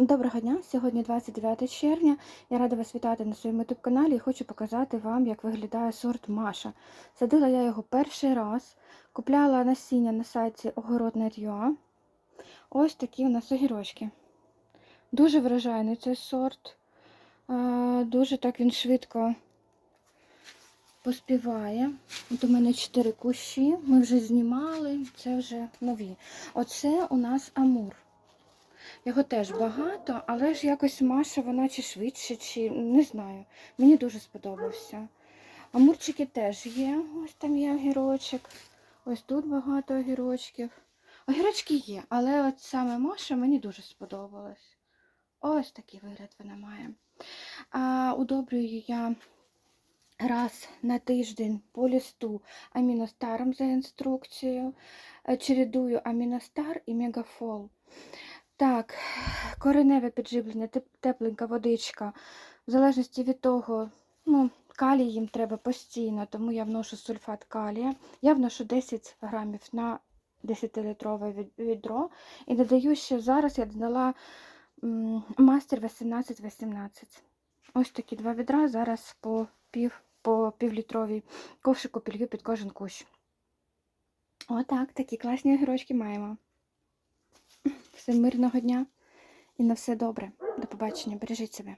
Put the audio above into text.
Доброго дня! Сьогодні 29 червня. Я рада вас вітати на своєму youtube каналі і хочу показати вам, як виглядає сорт Маша. Садила я його перший раз, купляла насіння на сайті огородне.ua. Ось такі у нас огірочки. Дуже вражайний цей сорт. Е, Дуже так він швидко поспіває. От у мене 4 кущі. Ми вже знімали, це вже нові. Оце у нас амур. Його теж багато, але ж якось Маша, вона чи швидше, чи не знаю. Мені дуже сподобався. Амурчики теж є. Ось там є огірочок. Ось тут багато огірочків. Огірочки є, але от саме Маша мені дуже сподобалась. Ось такий вигляд вона має. А удобрюю я раз на тиждень по листу аміностаром за інструкцією. Е, Чередую аміностар і мегафол. Так, кореневе підживлення, тепленька водичка. В залежності від того, ну, калій їм треба постійно, тому я вношу сульфат калія. Я вношу 10 грамів на 10-літрове відро. І додаю ще зараз я додала мастер 18-18. Ось такі два відра. Зараз по пів по півлітровій ковшику пілью під кожен кущ. Отак, такі класні огірочки маємо. Всім мирного дня і на все добре. До побачення. Бережіть себе.